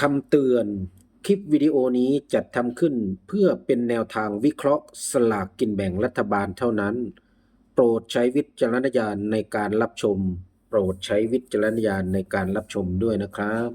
คำเตือนคลิปวิดีโอนี้จัดทำขึ้นเพื่อเป็นแนวทางวิเคราะห์สลากกินแบ่งรัฐบาลเท่านั้น โปรดใช้วิจารณญาณในการรับชม โปรดใช้วิจารณญาณในการรับชมด้วยนะครับ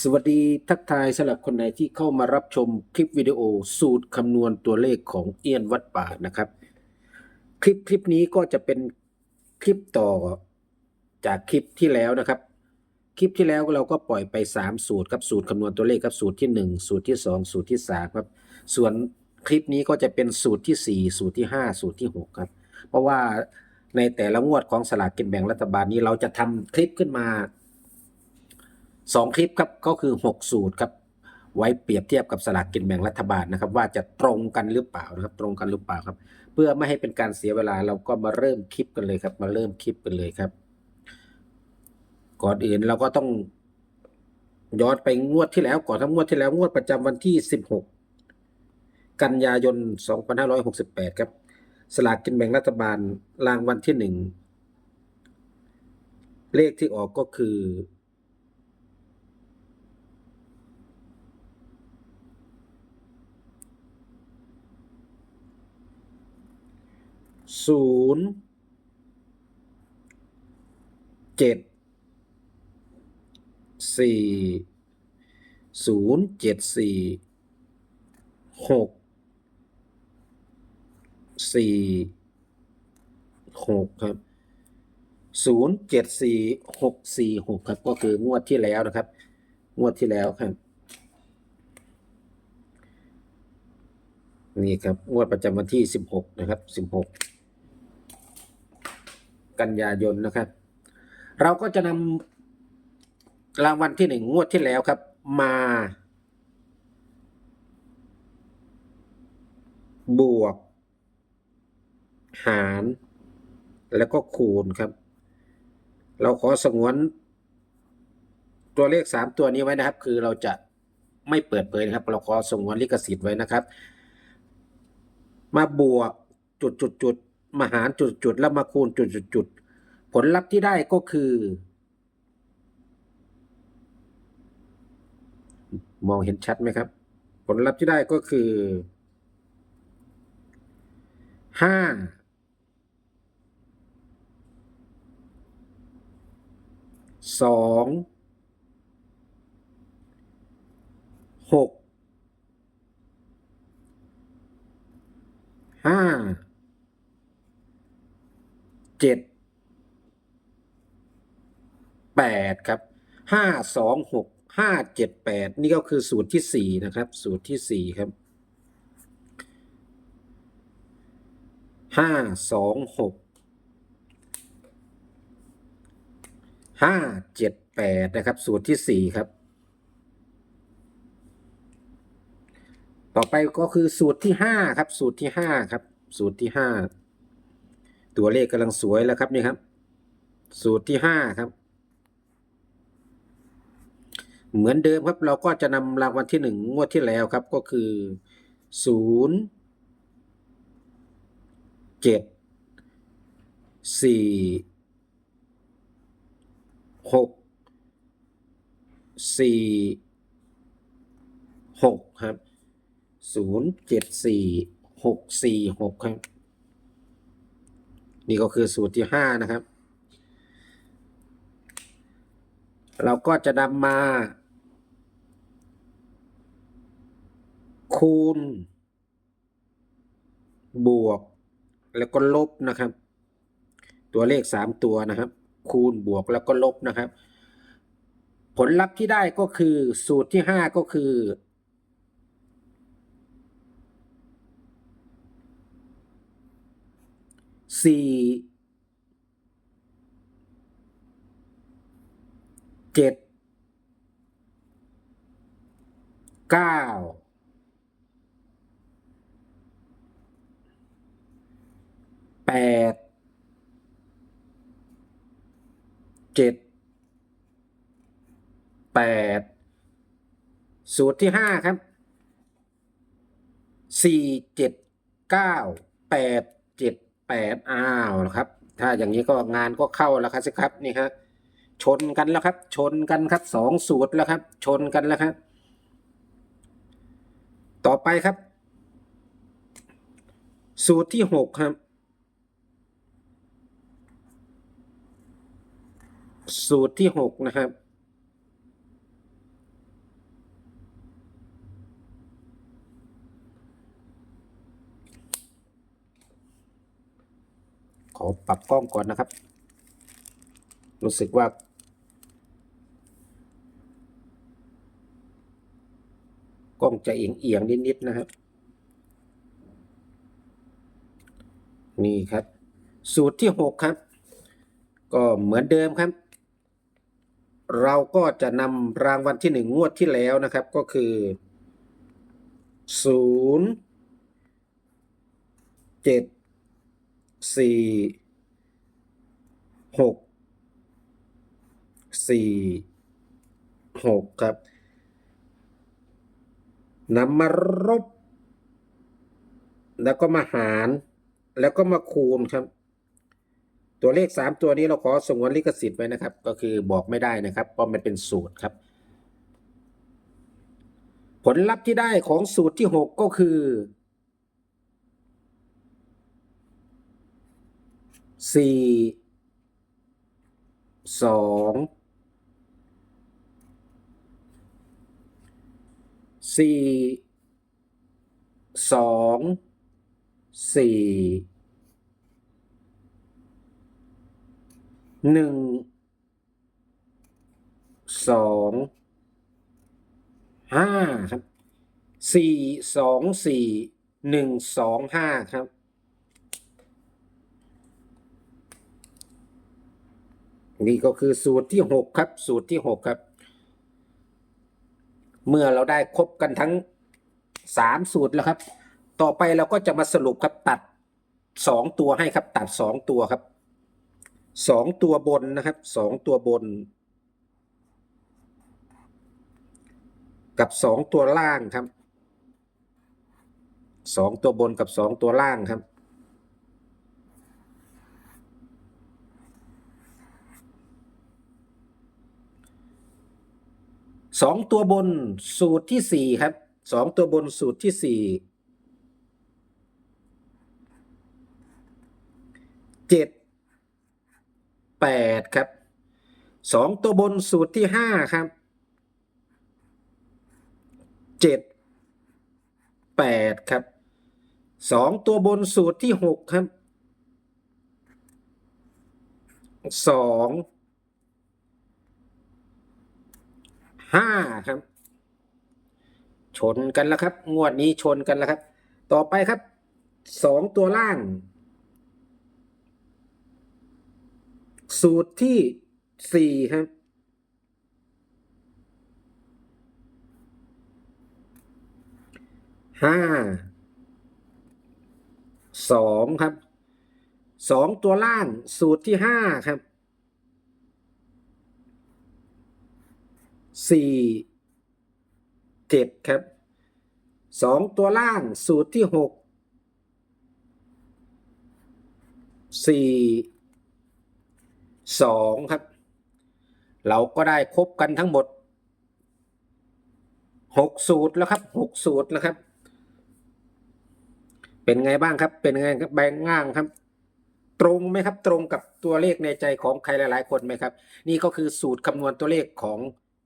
สวัสดีทักทายสำหรับคนไหนที่เข้ามารับชมคลิปวิดีโอสูตรคำนวณตัวเลขของเอี้ยนวัดป่านะครับ คลิปคลิปนี้ก็จะเป็นคลิปต่อจากคลิปที่แล้วนะครับ คลิปที่แล้วเราก็ปล่อยไป 3 สูตรครับสูตรคำนวณตัวเลขครับสูตรที่ 1 สูตรที่ 2 สูตรที่3ครับส่วนคลิปนี้ก็จะเป็นสูตรทีสี่4 สูตรที่ 5 สูตรที่ 6 ครับ เพราะว่าในแต่ละงวดของสลากกินแบ่งรัฐบาลนี้เราจะทำคลิปขึ้นมา 2 คลิปครับก็คือ 6 สูตรครับไว้เปรียบเทียบกับสลากกินแบ่งรัฐบาลนะครับ ว่าจะตรงกันหรือเปล่านะครับ ตรงกันหรือเปล่าครับ เพื่อไม่ให้เป็นการเสียเวลาเราก็มาเริ่มคลิปกันเลยครับ มาเริ่มคลิปกันเลยครับ ก่อนอื่นเราก็ต้องย้อนไปงวดที่แล้วก่อนทั้งงวดที่แล้วงวดประจำวันที่ 16 กันยายน 2568 ครับ สลากกินแบ่งรัฐบาลรางวัลที่หนึ่งเลขที่ออกก็คือ ศูนย์เจ็ด สี่ศูนย์เจ็ดสี่หกสี่หกครับศูนย์เจ็ดสี่หกสี่หกครับ ก็คืองวดที่แล้วนะครับ งวดที่แล้วครับ นี่ครับ งวดประจำวันที่สิบหกนะครับสิบหกกันยายนนะครับ เราก็จะนำ รางวัลที่หนึ่งงวดที่แล้วครับ มา บวก หาร แล้วก็คูณครับ เราขอสงวน ตัวเลขสามตัวนี้ไว้นะครับ คือเราจะไม่เปิดเผยนะครับ เราขอสงวนลิขสิทธิ์ไว้นะครับ มาบวกจุดจุดจุดมาหารจุดจุดแล้วมาคูณจุดจุดจุดผลลัพธ์ที่ได้ก็คือ มองเห็นชัดไหมครับ ผลลัพธ์ที่ได้ก็คือห้าสองหกห้าเจ็ดแปดครับห้าสองหก ห้าเจ็ดแปดนี่ก็คือสูตรที่สี่นะครับ สูตรที่สี่ครับห้าสองหกห้าเจ็ดแปดนะครับ สูตรที่สี่ครับ ต่อไปก็คือสูตรที่ห้าครับ สูตรที่ห้าครับ สูตรที่ห้าตัวเลขกำลังสวยแล้วครับนี่ครับ สูตรที่ห้าครับ เหมือนเดิมครับเราก็จะนำรางวัลที่หนึ่งงวดที่แล้วครับก็คือศูนย์เจ็ดสี่หกสี่หกครับศูนย์เจ็ดสี่หกสี่หกครับ นี่ก็คือสูตรที่ห้านะครับ เราก็จะนำมา คูณ บวก แล้วก็ลบนะครับ ตัวเลขสามตัวนะครับ คูณบวกแล้วก็ลบนะครับ ผลลัพธ์ที่ได้ก็คือสูตรที่ห้าก็คือสี่เจ็ดเก้า แปดเจ็ดแปดสูตรที่ห้าครับสี่เจ็ดเก้าแปดเจ็ดแปดอ้าวนะครับ ถ้าอย่างนี้ก็งานก็เข้าแล้วครับสิครับนี่ครับชนกันแล้วครับ ชนกันครับสองสูตรแล้วครับ ชนกันแล้วครับ ต่อไปครับ สูตรที่หกครับ สูตรที่หกนะครับ ขอปรับกล้องก่อนนะครับ รู้สึกว่า กล้องจะเอียงเอียงๆนิด ๆ นะครับ นี่ครับ สูตรที่หกครับ ก็เหมือนเดิมครับ เราก็จะนำรางวัลที่หนึ่งงวดที่แล้วนะครับก็คือศูนย์เจ็ดสี่หกสี่หกครับนำมารบ แล้วก็มาหาร แล้วก็มาคูณครับ ตัวเลข 3 ตัวนี้เราขอสงวนลิขสิทธิ์ไว้นะครับ ก็คือบอกไม่ได้นะครับเพราะมันเป็นสูตรครับ ผลลัพธ์ที่ได้ของสูตรที่ 6 ก็คือ 4 2 4 2 4 หนึ่งสองห้าครับสี่สองสี่หนึ่งสองห้าครับ นี่ก็คือสูตรที่หกครับ สูตรที่หกครับ เมื่อเราได้ครบกันทั้งสามสูตรแล้วครับ ต่อไปเราก็จะมาสรุปครับตัดสองตัวให้ครับ ตัดสองตัวครับ สองตัวบนนะครับสองตัวบน กับสองตัวล่างครับสองตัวบนกับสองตัวล่างครับ สองตัวบนสูตรที่สี่ครับ สองตัวบนสูตรที่สี่เจ็ด แปดครับสองตัวบนสูตรที่ห้าครับเจ็ดแปดครับสองตัวบนสูตรที่หกครับสองห้าครับ ชนกันแล้วครับ งวดนี้ชนกันแล้วครับ ต่อไปครับสองตัวล่าง สูตรที่สี่ครับ ห้า สองครับ สองตัวล่างสูตรที่ห้าครับ สี่เจ็ดครับ สองตัวล่างสูตรที่หก สี่ สองครับ เราก็ได้ครบกันทั้งหมดหกสูตรแล้วครับหกสูตรแล้วครับ เป็นไงบ้างครับ เป็นไงครับแบงง่างครับ ตรงไหมครับ ตรงกับตัวเลขในใจของใครหลาย ๆ คนไหมครับ นี่ก็คือสูตรคำนวณตัวเลขของ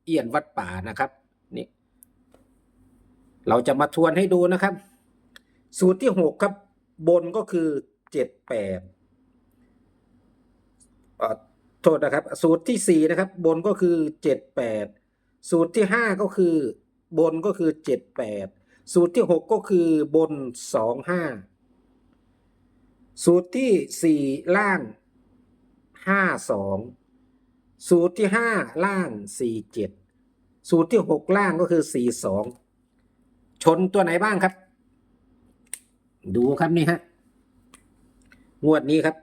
เอียนวัดป่านะครับนี่เราจะมาทวนให้ดูนะครับ สูตรที่หกครับ บนก็คือเจ็ดแปดอ่อ โทษนะครับ สูตรที่สี่นะครับ บนก็คือเจ็ดแปดสูตรที่ห้าก็คือบนก็คือเจ็ดแปดสูตรที่หกก็คือบนสองห้าสูตรที่สี่ล่างห้าสองสูตรที่ห้าล่างสี่เจ็ดสูตรที่หกล่างก็คือสี่สองชนตัวไหนบ้างครับ ดูครับนี่ฮะงวดนี้ครับ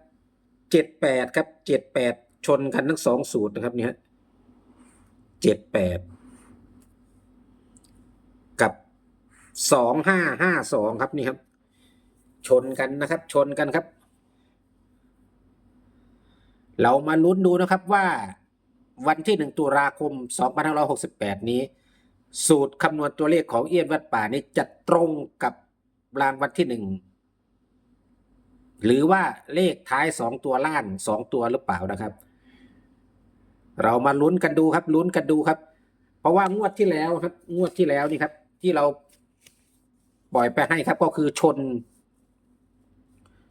เจ็ดแปดครับเจ็ดแปด ชนกันทั้งสองสูตรนะครับเนี่ยเจ็ดแปดกับสองห้าห้าสองครับนี่ครับ ชนกันนะครับ ชนกันครับ เรามาลุ้นดูนะครับว่าวันที่1ตุลาคม2568นี้ สูตรคำนวณตัวเลขของเอียนวัดป่านี้จะตรงกับรางวัลที่หนึ่งหรือว่าเลขท้ายสองตัวล่างสองตัวหรือเปล่านะครับ เรามาลุ้นกันดูครับ ลุ้นกันดูครับ เพราะว่างวดที่แล้วครับ งวดที่แล้วนี่ครับ ที่เราปล่อยไปให้ครับ ก็คือชน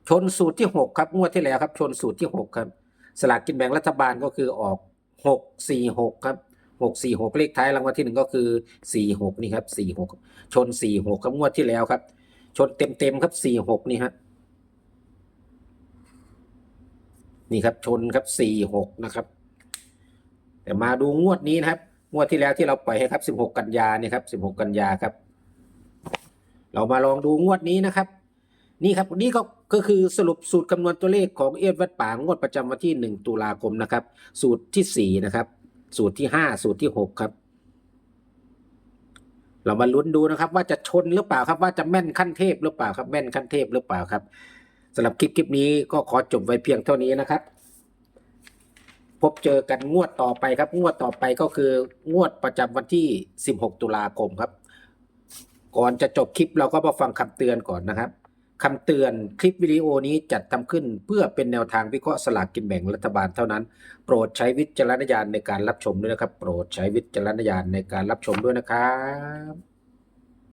ชนสูตรที่หกครับ งวดที่แล้วครับ ชนสูตรที่หกครับ สลากกินแบ่งรัฐบาลก็คือออกหกสี่หกครับหกสี่หกเลขท้ายรางวัลที่หนึ่งก็คือสี่หกนี่ครับสี่หกชนสี่หกครับงวดที่แล้วครับ ชนเต็มเต็มครับสี่หกนี่ฮะนี่ครับชนครับสี่หกนะครับ แต่มาดูงวดนี้นะครับ งวดที่แล้วที่เราปล่อยให้ครับสิบหกกันยาเนี่ยครับสิบหกกันยาครับ เรามาลองดูงวดนี้นะครับ นี่ครับนี่ก็ก็คือสรุปสูตรคำนวณตัวเลขของเอียดวัดป่างวดประจำวันที่หนึ่งตุลาคมนะครับ สูตรที่สี่นะครับ สูตรที่ห้าสูตรที่หกครับ เรามาลุ้นดูนะครับ ว่าจะชนหรือเปล่าครับ ว่าจะแม่นขั้นเทพหรือเปล่าครับ แม่นขั้นเทพหรือเปล่าครับสำหรับคลิปคลิปนี้ก็ขอจบไว้เพียงเท่านี้นะครับ บเจอกันงวดต่อไปครับ งวดต่อไปก็คืองวดประจำวันที่ 16 ตุลาคมครับ ก่อนจะจบคลิปเราก็มาฟังคำเตือนก่อนนะครับคำเตือนคลิปวิดีโอนี้จัดทำขึ้นเพื่อเป็นแนวทางวิเคราะห์สลากกินแบ่งรัฐบาลเท่านั้น โปรดใช้วิจารณญาณในการรับชมด้วยนะครับ โปรดใช้วิจารณญาณในการรับชมด้วยนะครับ